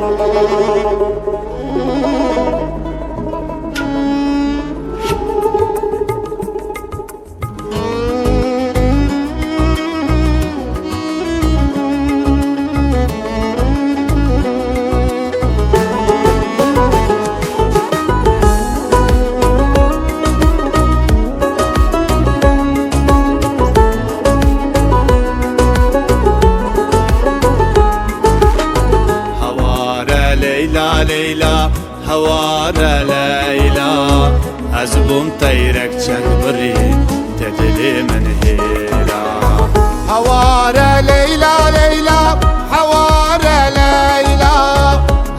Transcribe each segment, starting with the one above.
Thank you. تیرک چند بری تدلی من هیلا هواره لیلا لیلا هواره لیلا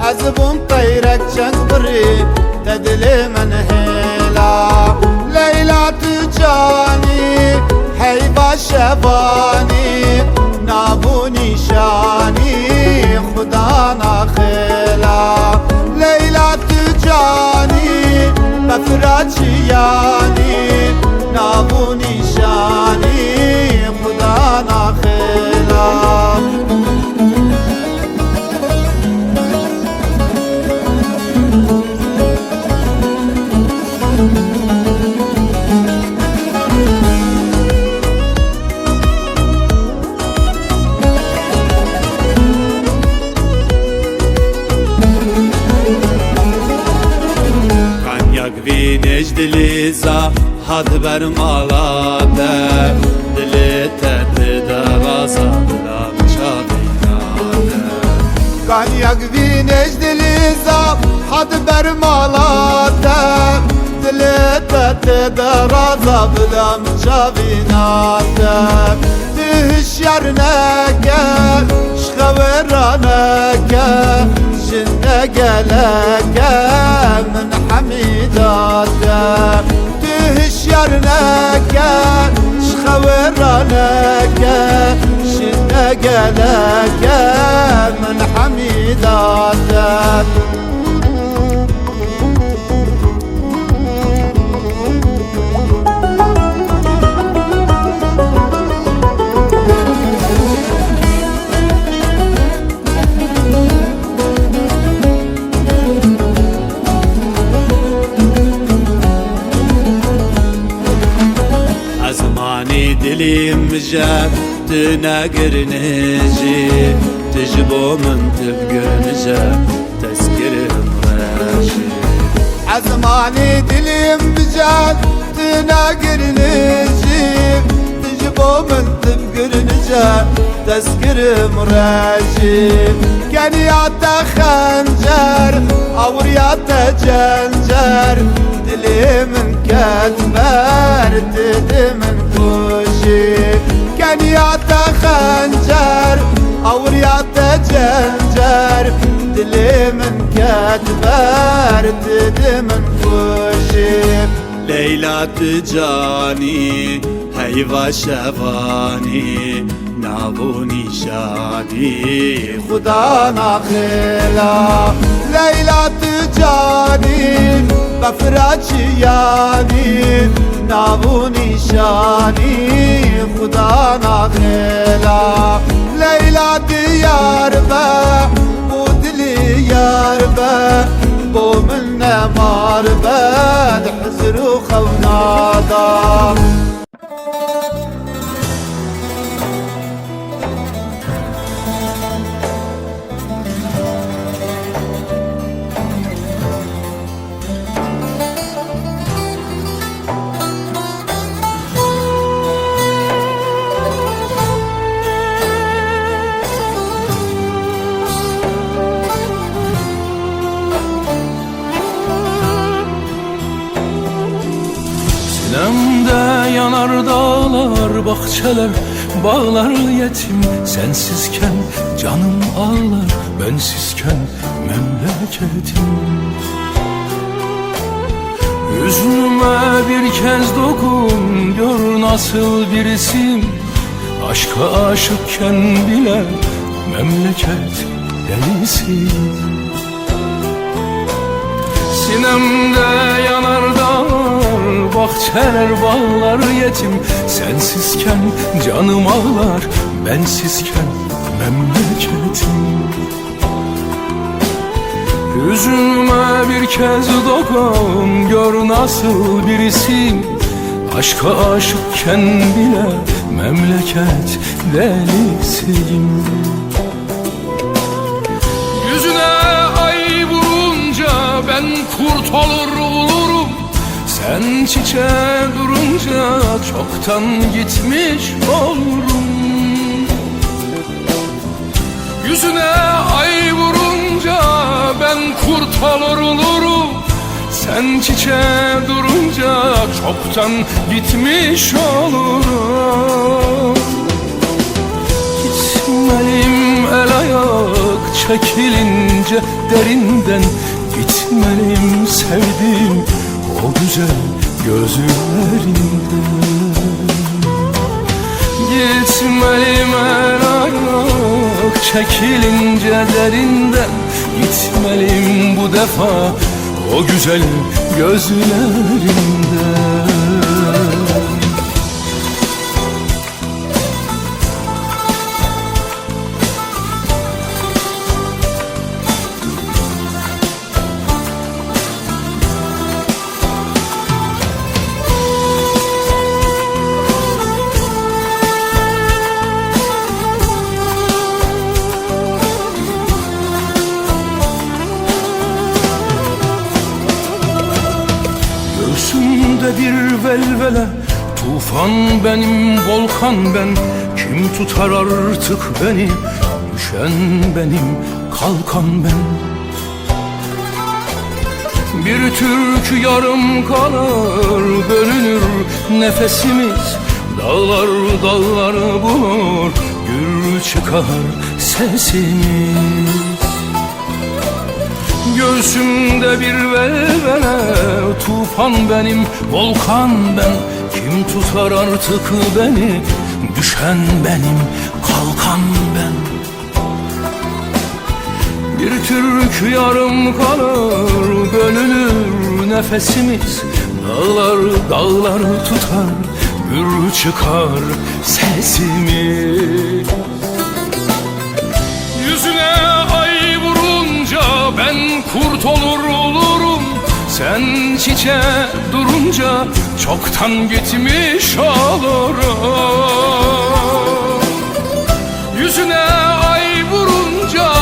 از بوم تیرک چند بری تدلی من هیلا لیلا تو جانی حیبا شبانی نابو نشانی خدا ناخلا Afraçiyani Navu nişani Kanyak vinej diliza had ber malade Dili tete de raza lam çavinade Kanyak vinej diliza had ber malade Dili tete de raza lam çavinade Düş yerine gel şkaverane gel نقلك من حميداتا تهش يرنك شخورانك قلقا من حميداتا دلیم جب تو نگرنجی تجبو من تبگرنجه تذکرم راشی زمانی دلیم بجد تو نگرنجی تجبو من تبگرنجه تذكرم راجي كان يعطى خنجر او يعطى جنجر دلي من كتمر تدي من كوشي كان يعطى خنجر او يعطى جنجر دلي من كتمر تدي من كوشي ليلى تجاني هيوا شفاني نابوني شادي خدا ناخلا ليلى تجاني بفراچ یانی نابونی شانی خدا ناخلا لیلا دیار به بو دلی یار به بو من نمار به حزر و خونادا bahçeler, bağlar yetim. Sensizken canım ağlar, bensizken memleketim. Yüzüme bir kez dokun, gör nasıl birisim Aşka aşıkken bile memleket delisi Sinemde yanar dağlar, bahçeler, bağlar yetim. Sensizken canım ağlar, bensizken memleketim. Yüzüme bir kez dokun Gör nasıl birisin. Aşka aşıkken bile Memleket delisiyim Yüzüne ay vurunca Ben kurt olur Sen çiçeğe durunca Çoktan gitmiş olurum Yüzüne ay vurunca ben kurt olur olurum. Sen çiçeğe durunca çoktan gitmiş olurum. Gitmeliyim el ayak çekilince derinden. Gitmeliyim sevdiğim o güzel gözlerinden. Gitmeliyim el ayak çekilince derinden. Gitmeliyim bu defa o güzel gözlerinden bir velvele. Tufan benim, volkan ben. Kim tutar artık beni? Düşen benim, kalkan ben. Bir türkü yarım kalır Bölünür nefesimiz. Dağlar dağları bulur Gür çıkar sesimiz Göğsümde bir velvele Tufan benim, volkan ben. Kim tutar artık beni Düşen benim, kalkan ben? Bir türkü yarım kalır Bölünür nefesimiz. Dağlar dağlar tutar Gür çıkar sesimiz ben kurt olur olurum Sen çiçeğe durunca çoktan gitmiş olurum. Yüzüne ay vurunca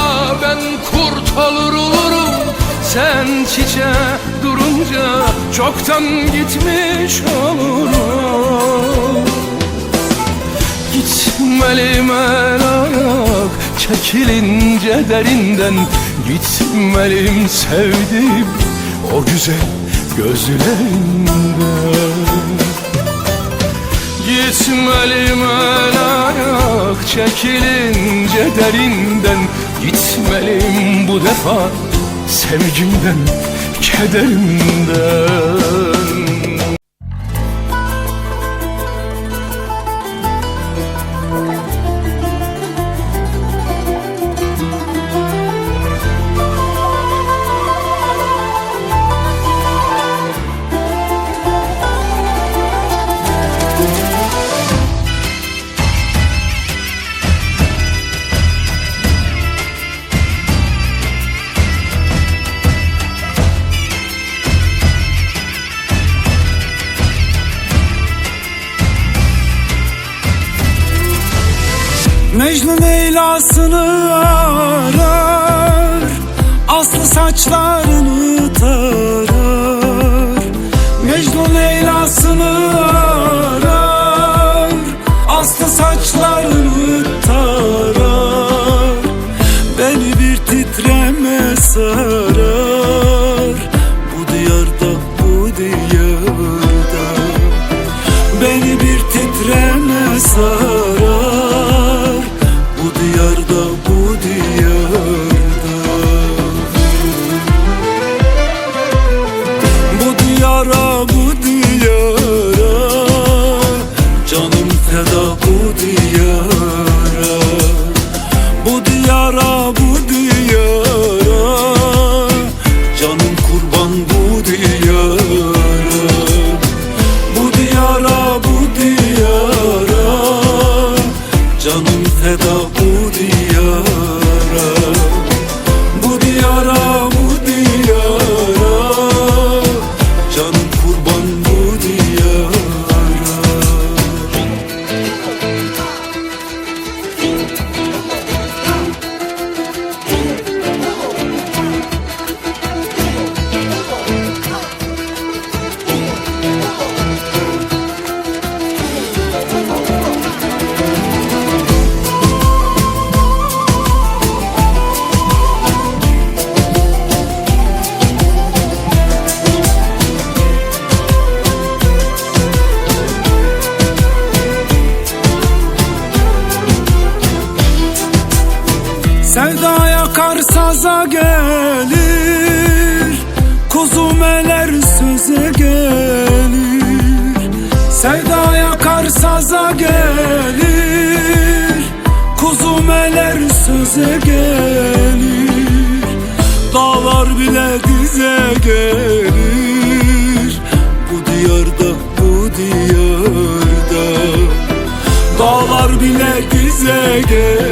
ben kurt olur olurum Sen çiçeğe durunca çoktan gitmiş olurum. Gitmeliyim el çekilince derinden Gitmeliyim sevdiğim o güzel gözlerinden Gitmeliyim el ayak çekilince derinden. Gitmeliyim bu defa sevgimden kederimden Mecnun Leyla'sını arar. Aslı saçlarını tarar canım feda Sevda yakar saza gelir Kuzum eler söze gelir. Sevda yakar saza gelir Kuzum eler söze gelir. Dağlar bile dize gelir Bu diyarda bu diyarda. Dağlar bile dize gelir.